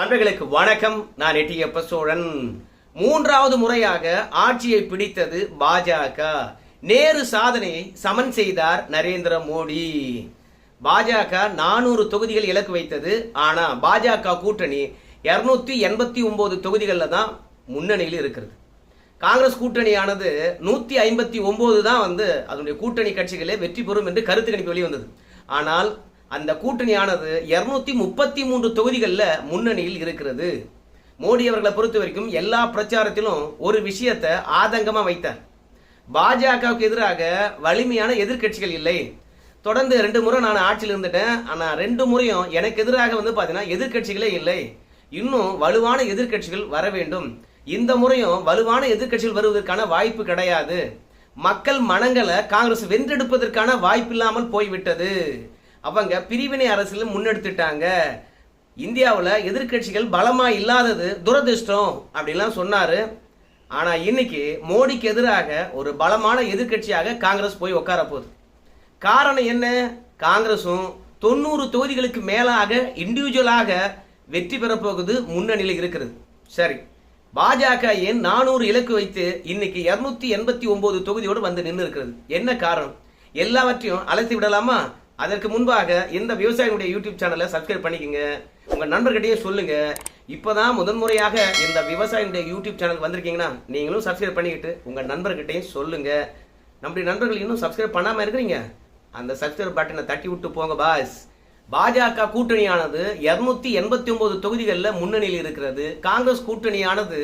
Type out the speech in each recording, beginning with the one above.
நண்பர்களுக்கு வணக்கம். நான் எட்டியப்ப சோழன். மூன்றாவது முறையாக ஆட்சியை பிடித்தது பாஜக. நேரு சாதனையை சமன் செய்தார் நரேந்திர மோடி. பாஜக நானூறு தொகுதிகள் இலக்கு வைத்தது. ஆனால் பாஜக கூட்டணி இரநூத்தி எண்பத்தி ஒன்பது தொகுதிகளில் தான் முன்னணியில் இருக்கிறது. காங்கிரஸ் கூட்டணியானது நூற்றி ஐம்பத்தி ஒம்பது தான் வந்து அதனுடைய கூட்டணி கட்சிகளே வெற்றி பெறும் என்று கருத்து கணிப்பு வெளிவந்தது. ஆனால் அந்த கூட்டணியானது இருநூத்தி முப்பத்தி மூன்று தொகுதிகளில் முன்னணியில் இருக்கிறது. மோடி அவர்களை பொறுத்த வரைக்கும் எல்லா பிரச்சாரத்திலும் ஒரு விஷயத்தை ஆதங்கமாக வைத்தார். பாஜகவுக்கு எதிராக வலிமையான எதிர்க்கட்சிகள் இல்லை. தொடர்ந்து ரெண்டு முறை நான் ஆட்சியில் இருந்துட்டேன். ஆனால் ரெண்டு முறையும் எனக்கு எதிராக வந்து பார்த்தீங்கன்னா எதிர்க்கட்சிகளே இல்லை. இன்னும் வலுவான எதிர்க்கட்சிகள் வர வேண்டும். இந்த முறையும் வலுவான எதிர்க்கட்சிகள் வருவதற்கான வாய்ப்பு கிடையாது. மக்கள் மனங்களை காங்கிரஸ் வென்றெடுப்பதற்கான வாய்ப்பு இல்லாமல் போய்விட்டது. அவங்க பிரிவினை அரசியலும் முன்னெடுத்துட்டாங்க. இந்தியாவில் எதிர்க்கட்சிகள் பலமாக இல்லாதது துரதிர்ஷ்டம் அப்படிலாம் சொன்னார். ஆனால் இன்னைக்கு மோடிக்கு எதிராக ஒரு பலமான எதிர்க்கட்சியாக காங்கிரஸ் போய் உட்கார போகுது. காரணம் என்ன? காங்கிரஸும் தொண்ணூறு தொகுதிகளுக்கு மேலாக இண்டிவிஜுவலாக வெற்றி பெறப் போகுது முன்னணியில் இருக்கிறது. சரி பாஜக ஏன் நானூறு இலக்கு வைத்து இன்னைக்கு இரநூத்தி எண்பத்தி ஒன்பது தொகுதியோடு வந்து நின்று இருக்கிறது என்ன காரணம்? எல்லாவற்றையும் அழைத்து விடலாமா? அதற்கு முன்பாக இந்த விவசாயினுடைய யூடியூப் சேனலை சப்ஸ்கிரைப் பண்ணிக்கங்க. உங்க நண்பர்கிட்டயே சொல்லுங்க. இப்பதான் முதன்முறையாக இந்த விவசாயினுடைய யூடியூப் சேனல் வந்திருக்கீங்கன்னா நீங்களும் சப்ஸ்கிரைப் பண்ணிக்கிட்டு உங்க நண்பர்கிட்டயும் சொல்லுங்க. நம்முடைய நண்பர்கள் இன்னும் சப்ஸ்கிரைப் பண்ணாம இருக்கிறீங்க? அந்த சப்ஸ்கிரைப் பட்டனை தட்டி விட்டு போங்க பாஸ் பாஜக கூட்டணியானது இருநூத்தி எண்பத்தி ஒன்பது தொகுதிகளில் முன்னணியில் இருக்கிறது. காங்கிரஸ் கூட்டணியானது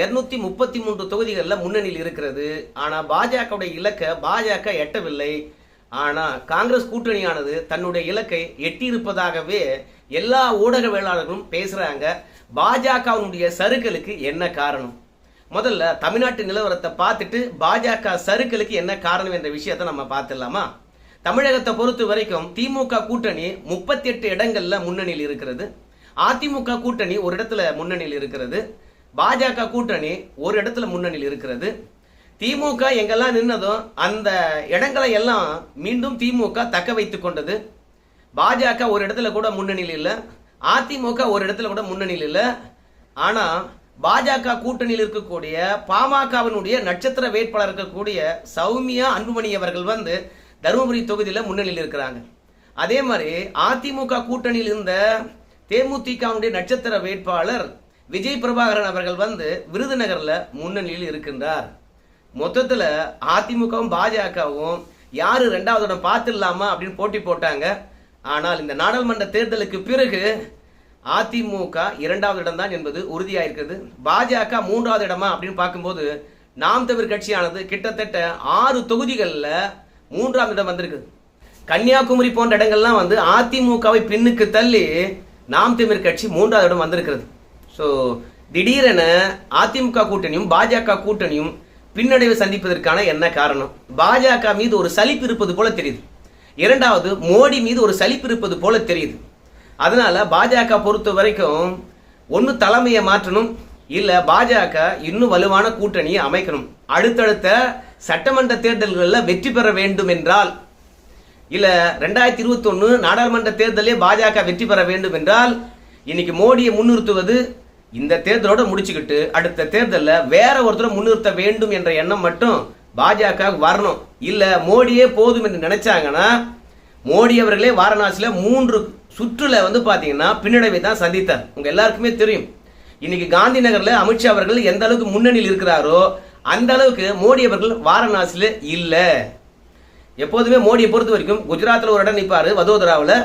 இருநூத்தி முப்பத்தி மூன்று தொகுதிகளில் முன்னணியில் இருக்கிறது. ஆனால் பாஜகவுடைய இலக்கை பாஜக எட்டவில்லை. ஆனால் காங்கிரஸ் கூட்டணியானது தன்னுடைய இலக்கை எட்டியிருப்பதாகவே எல்லா ஊடகவியலாளர்களும் பேசுகிறாங்க பாஜகவினுடைய சறுக்கலுக்கு என்ன காரணம்? முதல்ல தமிழ்நாட்டு நிலவரத்தை பார்த்துட்டு பாஜக சறுக்கலுக்கு என்ன காரணம் என்ற விஷயத்தை நம்ம பார்த்துடலாமா? தமிழகத்தை பொறுத்த வரைக்கும் திமுக கூட்டணி முப்பத்தி எட்டு இடங்கள்ல முன்னணியில் இருக்கிறது. அதிமுக கூட்டணி ஒரு இடத்துல முன்னணியில் இருக்கிறது. பாஜக கூட்டணி ஒரு இடத்துல முன்னணியில் இருக்கிறது. திமுக எங்கெல்லாம் நின்னதும் அந்த இடங்களை எல்லாம் மீண்டும் திமுக தக்க வைத்து கொண்டது. பாஜக ஒரு இடத்துல கூட முன்னணியில் இல்லை. அதிமுக ஒரு இடத்துல கூட முன்னணியில் இல்லை. ஆனால் பாஜக கூட்டணியில் இருக்கக்கூடிய பாமகவினுடைய நட்சத்திர வேட்பாளர் இருக்கக்கூடிய சௌமியா அன்புமணி அவர்கள் வந்து தருமபுரி தொகுதியில் முன்னணியில் இருக்கிறாங்க. அதே மாதிரி அதிமுக கூட்டணியில் இருந்த தேமுதிகவுடைய நட்சத்திர வேட்பாளர் விஜய் பிரபாகரன் அவர்கள் வந்து விருதுநகரில் முன்னணியில் இருக்கின்றார். மொத்தத்துல அதிமுகவும் பாஜகவும் யாரு ரெண்டாவது இடம் பார்த்துடலாமா அப்படின்னு போட்டி போட்டாங்க. ஆனால் இந்த நாடாளுமன்ற தேர்தலுக்கு பிறகு அதிமுக இரண்டாவது இடம் தான் என்பது உறுதியாயிருக்கிறது. பாஜக மூன்றாவது இடமா அப்படின்னு பார்க்கும்போது நாம் தமிழ் கட்சியானது கிட்டத்தட்ட ஆறு தொகுதிகளில் மூன்றாம் இடம் வந்திருக்கு கன்னியாகுமரி போன்ற இடங்கள்லாம் வந்து அதிமுகவை பின்னுக்கு தள்ளி நாம் தமிழ் கட்சி மூன்றாவது இடம் வந்திருக்கிறது. ஸோ திடீரென அதிமுக கூட்டணியும் பாஜக கூட்டணியும் பின்னடைவை சந்திப்பதற்கான என்ன காரணம்? பாஜக மீது ஒரு சலிப்பு இருப்பது போல தெரியுது. இரண்டாவது மோடி மீது ஒரு சலிப்பு இருப்பது போல தெரியுது. அதனால பாஜக பொறுத்த வரைக்கும் ஒன்று தலைமையை மாற்றணும் இல்லை பாஜக இன்னும் வலுவான கூட்டணியை அமைக்கணும். அடுத்தடுத்த சட்டமன்ற தேர்தல்களில் வெற்றி பெற வேண்டும் என்றால் இல்லை ரெண்டாயிரத்தி இருபத்தொன்று நாடாளுமன்ற தேர்தலே பாஜக வெற்றி பெற வேண்டும் என்றால் இன்னைக்கு மோடியை முன்னிறுத்துவது இந்த தேர்தலோட முடிச்சுக்கிட்டு அடுத்த தேர்தலில் வேற ஒருத்தரை முன்னிறுத்த வேண்டும் என்ற எண்ணம் மட்டும் பாஜக வரணும். இல்ல மோடியே போதும் என்று நினைச்சாங்கன்னா மோடி அவர்களே வாரணாசியில மூன்று சுற்றுல வந்து பாத்தீங்கன்னா பின்னடைவை தான் சந்தித்தார். உங்க எல்லாருக்குமே தெரியும். இன்னைக்கு காந்தி நகர்ல அமித்ஷா அவர்கள் எந்த அளவுக்கு முன்னணியில் இருக்கிறாரோ அந்த அளவுக்கு மோடி அவர்கள் வாரணாசியில இல்ல. எப்போதுமே மோடியை பொறுத்த வரைக்கும் குஜராத்ல ஒரு இடம் நிற்பார் வதோதராவில்.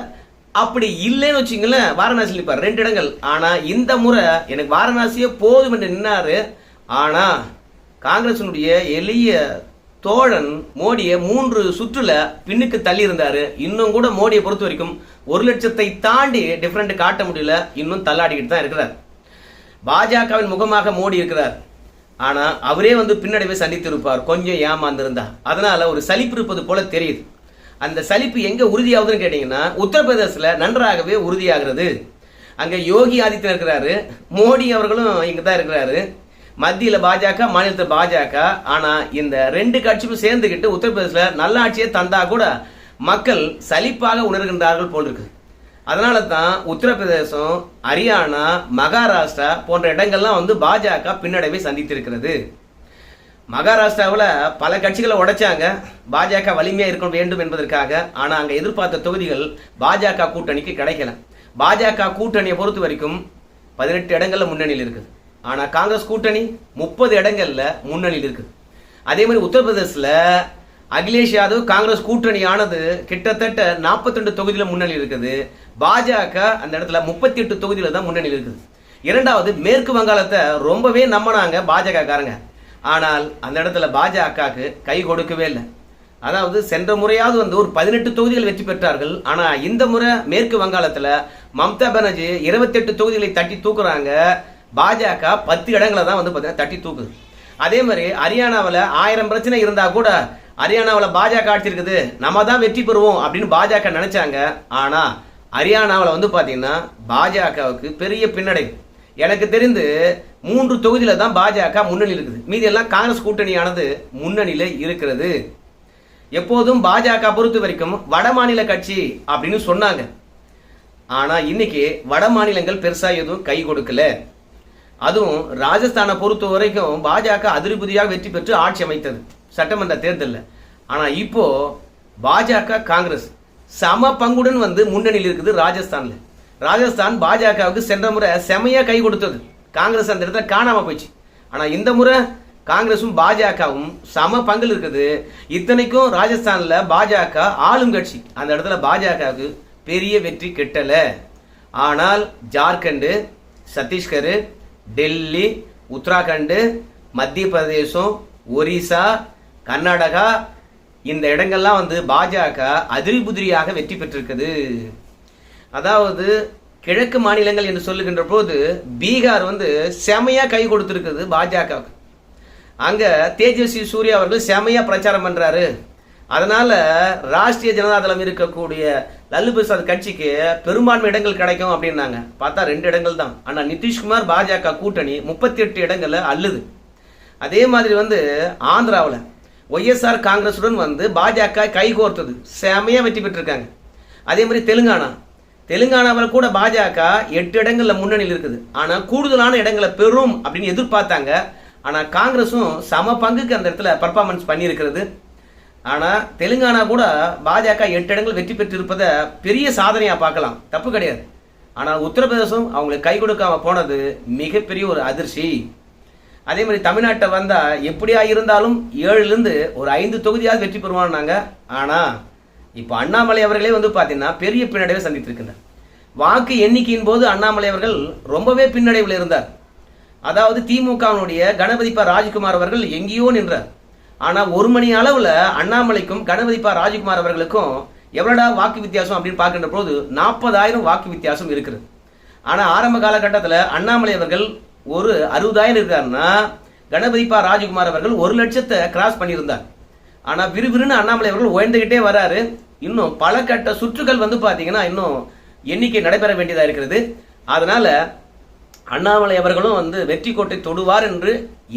அப்படி இல்லைன்னு வச்சுங்களேன் வாரணாசியில் நிற்பார் ரெண்டு இடங்கள். ஆனால் இந்த முறை எனக்கு வாரணாசியே போதும் என்று நின்னாரு. ஆனா காங்கிரசினுடைய எளிய தோழன் மோடியை மூன்று சுற்றுல பின்னுக்கு தள்ளி இருந்தாரு இன்னும் கூட மோடியை பொறுத்த வரைக்கும் ஒரு லட்சத்தை தாண்டி டிஃப்ரெண்ட் காட்ட முடியல. இன்னும் தள்ளாடிக்கிட்டு தான் இருக்கிறார். பாஜகவின் முகமாக மோடி இருக்கிறார். ஆனா அவரே வந்து பின்னடைவை சந்தித்திருப்பார். கொஞ்சம் ஏமாந்திருந்தா. அதனால ஒரு சலிப்பு இருப்பது போல தெரியுது. அந்த சலிப்பு எங்க உறுதியாகுதுன்னு கேட்டீங்கன்னா உத்தரப்பிரதேசல நன்றாகவே உறுதியாகிறது. அங்க யோகி ஆதித்யன் இருக்கிறாரு மோடி அவர்களும் இங்க தான் இருக்கிறாரு. மத்தியில பாஜக மாநிலத்தில் பாஜக. ஆனா இந்த ரெண்டு கட்சியும் சேர்ந்துகிட்டு உத்தரப்பிரதேசல நல்லாட்சியை தந்தா கூட மக்கள் சலிப்பாக உணர்கின்றார்கள் போல் இருக்கு அதனால தான் உத்தரப்பிரதேசம் ஹரியானா மகாராஷ்டிரா போன்ற இடங்கள்லாம் வந்து பாஜக பின்னடைவை சந்தித்திருக்கிறது. மகாராஷ்டிராவில் பல கட்சிகளை உடைச்சாங்க. பாஜக வலிமையாக இருக்க வேண்டும் என்பதற்காக. ஆனால் அங்கே எதிர்பார்த்த தொகுதிகள் பாஜக கூட்டணிக்கு கிடைக்கல. பாஜக கூட்டணியை பொறுத்த வரைக்கும் பதினெட்டு இடங்களில் முன்னணியில் இருக்குது. ஆனால் காங்கிரஸ் கூட்டணி முப்பது இடங்களில் முன்னணியில் இருக்குது. அதே மாதிரி உத்தரப்பிரதேசில் அகிலேஷ் யாதவ் காங்கிரஸ் கூட்டணியானது கிட்டத்தட்ட 42 தொகுதியில் முன்னணியில் இருக்குது. பாஜக அந்த இடத்துல முப்பத்தி எட்டு தொகுதியில் தான் முன்னணியில் இருக்குது. இரண்டாவது மேற்கு வங்காளத்தை ரொம்பவே நம்பினாங்க பாஜக காரங்க ஆனால் அந்த இடத்துல பாஜகவுக்கு கை கொடுக்கவே இல்லை. அதாவது சென்ற முறையாவது வந்து ஒரு பதினெட்டு தொகுதிகள் வெற்றி பெற்றார்கள். ஆனா இந்த முறை மேற்கு வங்காளத்துல மம்தா பானர்ஜி இருபத்தெட்டு தொகுதிகளை தட்டி தூக்குறாங்க. பாஜக பத்து இடங்களை தான் வந்து பார்த்தீங்கன்னா தட்டி தூக்குது. அதே மாதிரி ஹரியானாவில் ஆயிரம் பிரச்சனை இருந்தா கூட ஹரியானாவில் பாஜக ஆட்சி இருக்குது நம்ம தான் வெற்றி பெறுவோம் அப்படின்னு பாஜக நினைச்சாங்க. ஆனா ஹரியானாவில் வந்து பார்த்தீங்கன்னா பாஜகவுக்கு பெரிய பின்னடைவு எனக்கு தெரிந்து மூன்று தொகுதியில் தான் பாஜக முன்னணி இருக்குது. மீதி எல்லாம் காங்கிரஸ் கூட்டணியானது முன்னணியில் இருக்கிறது. எப்போதும் பாஜக பொறுத்த வரைக்கும் வட மாநில கட்சி அப்படின்னு சொன்னாங்க. ஆனால் இன்னைக்கு வட மாநிலங்கள் எதுவும் கை கொடுக்கல. அதுவும் ராஜஸ்தானை பொறுத்த வரைக்கும் பாஜக அதிருபதியாக வெற்றி பெற்று ஆட்சி அமைத்தது சட்டமன்ற தேர்தலில். ஆனால் இப்போ பாஜக காங்கிரஸ் சம பங்குடன் வந்து முன்னணியில் இருக்குது ராஜஸ்தானில். ராஜஸ்தான் பாஜகவுக்கு சென்ற முறை செமையா கை கொடுத்தது. காங்கிரஸ் அந்த இடத்துல காணாம போச்சு ஆனா இந்த முறை காங்கிரஸும் பாஜகவும் சம பங்கில் இருக்குது. இத்தனைக்கும் ராஜஸ்தான்ல பாஜக ஆளும் கட்சி. அந்த இடத்துல பாஜகவுக்கு பெரிய வெற்றி கிட்டல. ஆனால் ஜார்க்கண்டு சத்தீஸ்கர் டெல்லி உத்தராகண்டு மத்திய பிரதேசம் ஒரிசா கர்நாடகா இந்த இடங்கள்லாம் வந்து பாஜக அதிர்புதிரியாக வெற்றி பெற்றிருக்குது. அதாவது கிழக்கு மாநிலங்கள் என்று சொல்லுகின்ற போது பீகார் வந்து செமையாக கை கொடுத்துருக்குது பாஜகவுக்கு. அங்கே தேஜஸ்வி சூர்யா அவர்கள் செமையாக பிரச்சாரம் பண்ணுறாரு அதனால் ராஷ்டிரிய ஜனதாதளம் இருக்கக்கூடிய லல்லு பிரசாத் கட்சிக்கு பெரும்பான்மை இடங்கள் கிடைக்கும் அப்படின்னாங்க. பார்த்தா ரெண்டு இடங்கள் தான். ஆனால் நிதிஷ்குமார் பாஜக கூட்டணி முப்பத்தி எட்டு இடங்களில் அல்லுது அதே மாதிரி வந்து ஆந்திராவில் ஒய்எஸ்ஆர் காங்கிரஸுடன் வந்து பாஜக கைகோர்த்தது செமையாக வெற்றி பெற்றிருக்காங்க. அதே மாதிரி தெலுங்கானா. தெலுங்கானாவில் கூட பாஜக எட்டு இடங்களில் முன்னணியில் இருக்குது. ஆனால் கூடுதலான இடங்களை பெறும் அப்படின்னு எதிர்பார்த்தாங்க. ஆனால் காங்கிரஸும் சம பங்குக்கு அந்த இடத்துல பர்ஃபார்மன்ஸ் பண்ணியிருக்கிறது. ஆனால் தெலுங்கானா கூட பாஜக எட்டு இடங்கள் வெற்றி பெற்றிருப்பதை பெரிய சாதனையாக பார்க்கலாம். தப்பு கிடையாது. ஆனால் உத்தரப்பிரதேசம் அவங்களுக்கு கை கொடுக்காம போனது மிகப்பெரிய ஒரு அதிர்ச்சி. அதே மாதிரி தமிழ்நாட்டை வந்தால் எப்படியா இருந்தாலும் ஏழுலேருந்து ஒரு ஐந்து தொகுதியாவது வெற்றி பெறுவான்னாங்க. ஆனால் இப்போ அண்ணாமலை அவர்களே வந்து பார்த்தீங்கன்னா பெரிய பின்னடைவை சந்தித்திருக்கின்றார். வாக்கு எண்ணிக்கையின் போது அண்ணாமலை அவர்கள் ரொம்பவே பின்னடைவில் இருந்தார். அதாவது திமுகவினுடைய கணபதிப்பா ராஜ்குமார் அவர்கள் எங்கேயோ நின்றார். ஆனால் ஒரு மணி அளவில் அண்ணாமலைக்கும் கணபதிப்பா ராஜ்குமார் அவர்களுக்கும் எவ்வளோடா வாக்கு வித்தியாசம் அப்படின்னு பார்க்கின்ற போது நாற்பதாயிரம் வாக்கு வித்தியாசம் இருக்குது ஆனால் ஆரம்ப காலகட்டத்தில் அண்ணாமலை அவர்கள் ஒரு அறுபதாயிரம் இருக்காருன்னா கணபதிப்பா ராஜ்குமார் அவர்கள் ஒரு லட்சத்தை கிராஸ் பண்ணியிருந்தார். ஆனால் விறுவிறுன்னு அண்ணாமலை அவர்கள் உயர்ந்துகிட்டே வராரு. இன்னும் பல கட்ட சுற்றுகள் வந்து பார்த்தீங்கன்னா இன்னும் எண்ணிக்கை நடைபெற வேண்டியதாக இருக்கிறது. அதனால் அண்ணாமலை அவர்களும் வந்து வெற்றி கோட்டை தொடுவார் என்று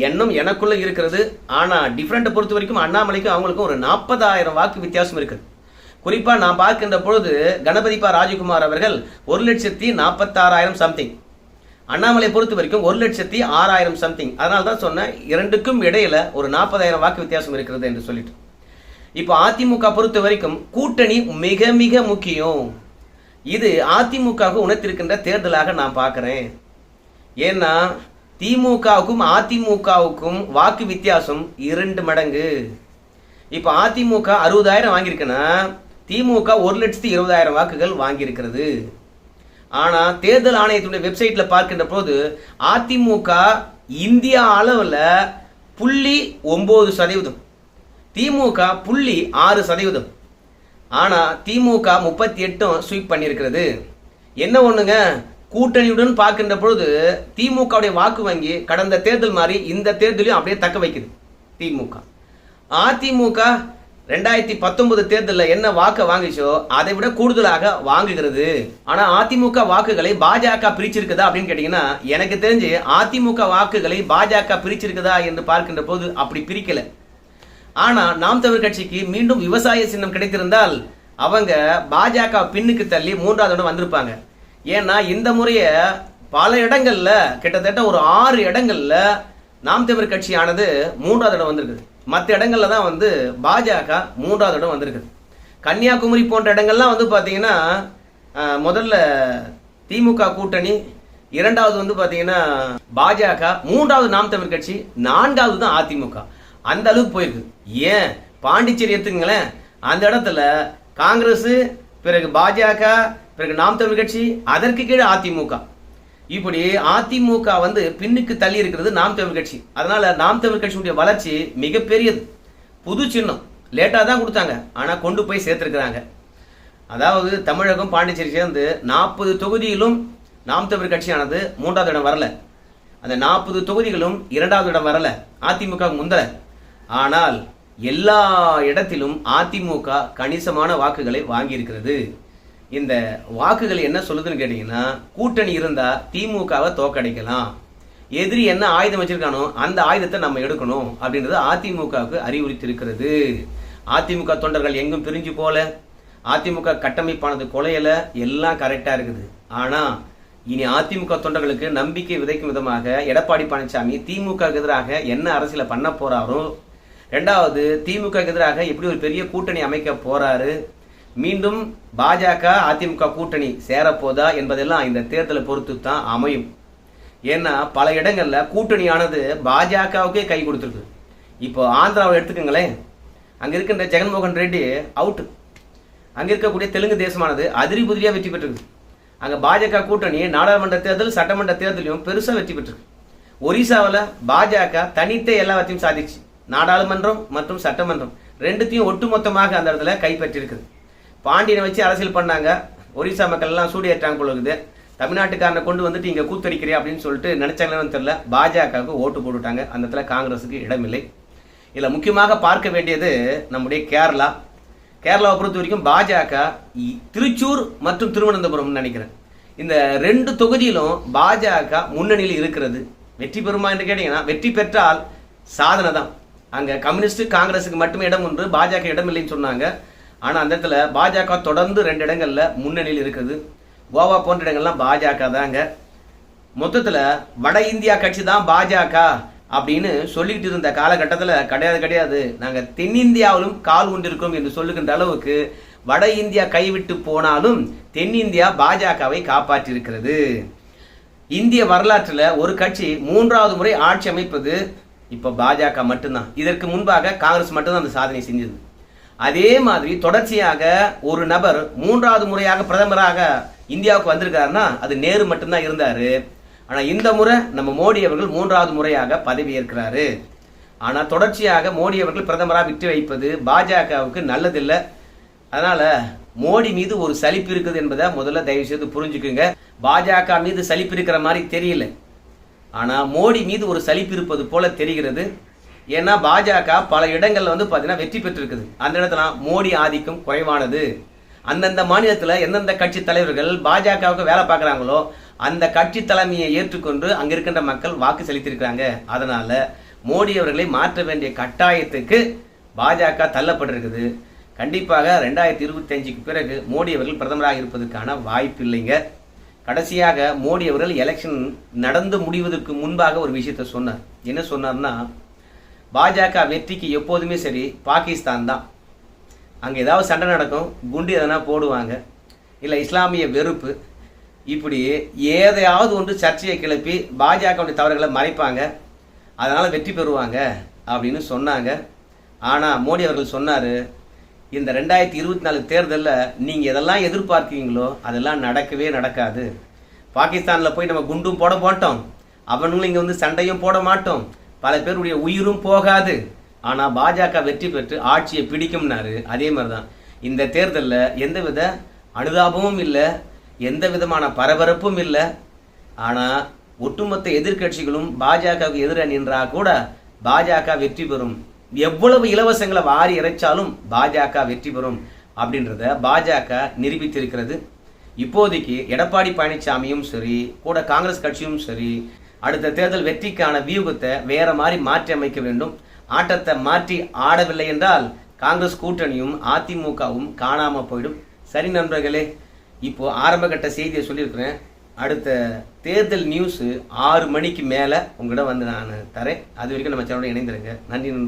எண்ணம் எனக்குள்ளே இருக்கிறது. ஆனால் டிஃப்ரெண்ட்டை பொறுத்த வரைக்கும் அண்ணாமலைக்கும் அவங்களுக்கும் ஒரு நாற்பதாயிரம் வாக்கு வித்தியாசம் இருக்குது. குறிப்பாக நான் பார்க்கின்ற பொழுது கணபதி பா ராஜகுமார் அவர்கள் ஒரு லட்சத்தி நாற்பத்தாறாயிரம் சம்திங் அண்ணாமலை பொறுத்த வரைக்கும் ஒரு லட்சத்தி ஆறாயிரம் சம்திங் அதனால தான் சொன்னேன் இரண்டுக்கும் இடையில ஒரு நாற்பதாயிரம் வாக்கு வித்தியாசம் இருக்கிறது என்று சொல்லிட்டு. இப்போ அதிமுக பொறுத்த வரைக்கும் கூட்டணி மிக மிக முக்கியம். இது அதிமுகவுக்கு உணர்த்திருக்கின்ற தேர்தலாக நான் பார்க்குறேன். ஏன்னா திமுகவுக்கும் அதிமுகவுக்கும் வாக்கு வித்தியாசம் இரண்டு மடங்கு. இப்போ அதிமுக அறுபதாயிரம் வாங்கியிருக்குன்னா திமுக ஒரு லட்சத்தி இருபதாயிரம் வாக்குகள் வாங்கியிருக்கிறது. ஆனால் தேர்தல் ஆணையத்தினுடைய வெப்சைட்டில் பார்க்கின்ற போது அதிமுக இந்தியா அளவில் புள்ளி ஒம்பது சதவீதம். திமுக புள்ளி ஆறு சதவீதம். ஆனால் திமுக முப்பத்தி எட்டும் ஸ்வீப் பண்ணியிருக்கிறது. என்ன ஒன்றுங்க கூட்டணியுடன் பார்க்கின்ற பொழுது திமுகவுடைய வாக்கு வங்கி கடந்த தேர்தல் மாதிரி இந்த தேர்தலையும் அப்படியே தக்க வைக்குது திமுக. அதிமுக ரெண்டாயிரத்தி பத்தொன்பது தேர்தலில் என்ன வாக்கை வாங்கிச்சோ அதை விட கூடுதலாக வாங்குகிறது. ஆனா அதிமுக வாக்குகளை பாஜக பிரிச்சிருக்குதா அப்படின்னு கேட்டீங்கன்னா எனக்கு தெரிஞ்சு அதிமுக வாக்குகளை பாஜக பிரிச்சிருக்குதா என்று பார்க்கின்ற போது அப்படி பிரிக்கல. ஆனா நாம் தமிழ் கட்சிக்கு மீண்டும் விவசாய சின்னம் கிடைத்திருந்தால் அவங்க பாஜக பின்னுக்கு தள்ளி மூன்றாவது இடம் வந்திருப்பாங்க. ஏன்னா இந்த முறைய பல இடங்கள்ல கிட்டத்தட்ட ஒரு ஆறு இடங்கள்ல நாம் தமிழ் கட்சியானது மூன்றாவது இடம் வந்திருக்குது. மற்ற இடங்கள்ல தான் வந்து பாஜக மூன்றாவது இடம் வந்திருக்குது கன்னியாகுமரி போன்ற இடங்கள்லாம் வந்து பார்த்தீங்கன்னா முதல்ல திமுக கூட்டணி இரண்டாவது வந்து பார்த்தீங்கன்னா பாஜக மூன்றாவது நாம் தமிழ் கட்சி நான்காவது தான் அதிமுக. அந்த அளவுக்கு போயிருக்கு. ஏன்? பாண்டிச்சேரி எடுத்துக்கங்களேன். அந்த இடத்துல காங்கிரஸ் பிறகு பாஜக பிறகு நாம் தமிழ் கட்சி அதற்கு கீழே அதிமுக. இப்படி அதிமுக வந்து பின்னுக்கு தள்ளி இருக்கிறது நாம் தமிழ் கட்சி. அதனால நாம் தமிழ் கட்சியுடைய வளர்ச்சி மிகப்பெரியது. புது சின்னம். லேட்டாக தான் கொடுத்தாங்க. ஆனால் கொண்டு போய் சேர்த்துருக்குறாங்க. அதாவது தமிழகம் பாண்டிச்சேரி சேர்ந்து நாற்பது தொகுதியிலும் நாம் தமிழ் கட்சியானது மூன்றாவது இடம் வரல. அந்த நாற்பது தொகுதிகளும் இரண்டாவது இடம் வரல. அதிமுக முந்தல ஆனால் எல்லா இடத்திலும் அதிமுக கணிசமான வாக்குகளை வாங்கியிருக்கிறது. இந்த வாக்குகள் என்ன சொல்லுதுன்னு கேட்டீங்கன்னா கூட்டணி இருந்தா திமுகவை தோக்கடிக்கலாம் எதிரி என்ன ஆயுதம் வச்சிருக்கானோ அந்த ஆயுதத்தை நம்ம எடுக்கணும் அப்படின்றது அதிமுகவுக்கு அறிவுறுத்திருக்கிறது அதிமுக தொண்டர்கள் எங்கும் பிரிஞ்சு போல. அதிமுக கட்டமைப்பானது கொலையில. எல்லாம் கரெக்டா இருக்குது. ஆனா இனி அதிமுக தொண்டர்களுக்கு நம்பிக்கை விதைக்கும் விதமாக எடப்பாடி பழனிசாமி திமுக எதிராக என்ன அரசியல பண்ண போறாரோ ரெண்டாவது திமுக எதிராக எப்படி ஒரு பெரிய கூட்டணி அமைக்க போறாரு மீண்டும் பாஜக அதிமுக கூட்டணி சேரப்போதா என்பதெல்லாம் இந்த தேர்தலை பொறுத்து தான் அமையும். ஏன்னா பல இடங்களில் கூட்டணியானது பாஜகவுக்கே கை கொடுத்துருக்கு. இப்போ ஆந்திராவை எடுத்துக்கோங்களேன். அங்கே இருக்கின்ற ஜெகன்மோகன் ரெட்டி அவுட் அங்கே இருக்கக்கூடிய தெலுங்கு தேசமானது அதிரி புதிரியாக வெற்றி பெற்றிருக்கு. அங்கே பாஜக கூட்டணி நாடாளுமன்ற தேர்தல் சட்டமன்ற தேர்தலையும் பெருசாக வெற்றி பெற்றிருக்கு. ஒரிசாவில் பாஜக தனித்தே எல்லாத்தையும் சாதிச்சு. நாடாளுமன்றம் மற்றும் சட்டமன்றம் ரெண்டுத்தையும் ஒட்டுமொத்தமாக அந்த இடத்துல கைப்பற்றிருக்குது பாண்டியனை வச்சு அரசியல் பண்ணாங்க. ஒரிசா மக்கள் எல்லாம் சூடியேற்றாங்க போல இருக்குது. தமிழ்நாட்டுக்காரனை கொண்டு வந்துட்டு இங்கே கூத்தடிக்கிறே அப்படின்னு சொல்லிட்டு நினைச்சாங்கன்னு தெரில பாஜகவுக்கு ஓட்டு போட்டுட்டாங்க. அந்த இடத்துல காங்கிரஸுக்கு இடமில்லை. இதில் முக்கியமாக பார்க்க வேண்டியது நம்முடைய கேரளா. கேரளாவை பொறுத்த வரைக்கும் பாஜக திருச்சூர் மற்றும் திருவனந்தபுரம்னு நினைக்கிறேன். இந்த ரெண்டு தொகுதியிலும் பாஜக முன்னணியில் இருக்கிறது. வெற்றி பெறுமா என்று கேட்டீங்கன்னா வெற்றி பெற்றால் சாதனை தான் அங்கே கம்யூனிஸ்ட் காங்கிரஸுக்கு மட்டுமே இடம் ஒன்று பாஜக இடம் இல்லைன்னு சொன்னாங்க. ஆனால் அந்த இடத்துல பாஜக தொடர்ந்து ரெண்டு இடங்களில் முன்னணியில் இருக்குது. கோவா போன்ற இடங்கள்லாம் பாஜக தாங்க. மொத்தத்தில் வட இந்தியா கட்சி தான் பாஜக அப்படின்னு சொல்லிக்கிட்டு இருந்த காலகட்டத்தில் கிடையாது கிடையாது. நாங்கள் தென்னிந்தியாவிலும் கால் கொண்டிருக்கோம் என்று சொல்லுகின்ற அளவுக்கு வட இந்தியா கைவிட்டு போனாலும் தென்னிந்தியா பாஜகவை காப்பாற்றியிருக்கிறது. இந்திய வரலாற்றில் ஒரு கட்சி மூன்றாவது முறை ஆட்சி அமைப்பது இப்போ பாஜக மட்டும்தான். இதற்கு முன்பாக காங்கிரஸ் மட்டும்தான் அந்த சாதனை செஞ்சது. அதே மாதிரி தொடர்ச்சியாக ஒரு நபர் மூன்றாவது முறையாக பிரதமராக இந்தியாவுக்கு வந்திருக்காருன்னா அது நேரு மட்டும்தான் இருந்தார். ஆனால் இந்த முறை நம்ம மோடி அவர்கள் மூன்றாவது முறையாக பதவி ஏற்கிறாரு ஆனால் தொடர்ச்சியாக மோடி அவர்கள் பிரதமராக விட்டு வைப்பது பாஜகவுக்கு நல்லதில்லை. அதனால் மோடி மீது ஒரு சலிப்பு இருக்குது என்பதை முதல்ல தயவு செய்து புரிஞ்சுக்குங்க. பாஜக மீது சலிப்பு இருக்கிற மாதிரி தெரியல. ஆனால் மோடி மீது ஒரு சலிப்பு இருப்பது போல தெரிகிறது. ஏன்னா பாஜக பல இடங்களில் வந்து பார்த்தீங்கன்னா வெற்றி பெற்றிருக்குது. அந்த இடத்துல மோடி ஆதிக்கம் குறைவானது. அந்தந்த மாநிலத்தில் எந்தெந்த கட்சி தலைவர்கள் பாஜகவுக்கு வேலை பார்க்குறாங்களோ அந்த கட்சி தலைமையை ஏற்றுக்கொண்டு அங்கே இருக்கின்ற மக்கள் வாக்கு செலுத்தியிருக்கிறாங்க. அதனால் மோடி அவர்களை மாற்ற வேண்டிய கட்டாயத்துக்கு பாஜக தள்ளப்பட்டிருக்குது. கண்டிப்பாக ரெண்டாயிரத்தி இருபத்தி அஞ்சுக்கு பிறகு மோடி அவர்கள் பிரதமராக இருப்பதற்கான வாய்ப்பு இல்லைங்க. கடைசியாக மோடி அவர்கள் எலெக்ஷன் நடந்து முடிவதற்கு முன்பாக ஒரு விஷயத்த சொன்னார். என்ன சொன்னார்னா பாஜக வெற்றிக்கு எப்போதுமே சரி பாகிஸ்தான் தான். அங்கே ஏதாவது சண்டை நடக்கும் குண்டு எதனா போடுவாங்க இல்லை இஸ்லாமிய வெறுப்பு இப்படி ஏதையாவது ஒன்று சர்ச்சையை கிளப்பி பாஜகவுடைய தவறுகளை மறைப்பாங்க அதனால் வெற்றி பெறுவாங்க அப்படின்னு சொன்னாங்க. ஆனால் மோடி அவர்கள் சொன்னார் இந்த ரெண்டாயிரத்தி இருபத்தி நாலு தேர்தலில் நீங்கள் எதெல்லாம் எதிர்பார்க்கீங்களோ அதெல்லாம் நடக்கவே நடக்காது. பாகிஸ்தானில் போய் நம்ம குண்டும் போட மாட்டோம். அவனுங்களும் இங்கே வந்து சண்டையும் போட மாட்டோம். பல பேருடைய உயிரும் போகாது. ஆனால் பாஜக வெற்றி பெற்று ஆட்சியை பிடிக்கும்னாரு. அதே மாதிரி தான் இந்த தேர்தலில் எந்தவித அனுதாபமும் இல்லை. எந்த விதமான பரபரப்பும் இல்லை. ஆனால் ஒட்டுமொத்த எதிர்க்கட்சிகளும் பாஜகவுக்கு எதிர நின்றா கூட பாஜக வெற்றி பெறும். எவ்வளவு இலவசங்களை வாரி இறைச்சாலும் பாஜக வெற்றி பெறும் அப்படின்றத பாஜக நிரூபித்திருக்கிறது. இப்போதைக்கு எடப்பாடி பழனிசாமியும் சரி கூட காங்கிரஸ் கட்சியும் சரி அடுத்த தேர்தல் வெற்றிக்கான வியூகத்தை வேற மாதிரி மாற்றி அமைக்க வேண்டும். ஆட்டத்தை மாற்றி ஆடவில்லை என்றால் காங்கிரஸ் கூட்டணியும் அதிமுகவும் காணாம போயிடும். சரி நண்பர்களே இப்போ ஆரம்பகட்ட செய்தியை சொல்லியிருக்கிறேன். அடுத்த தேர்தல் நியூஸ் ஆறு மணிக்கு மேலே உங்ககிட்ட வந்து நான் தரேன். அது வரைக்கும் நம்ம சேனலோட இணைந்திருங்க. நன்றி நண்பர்களே.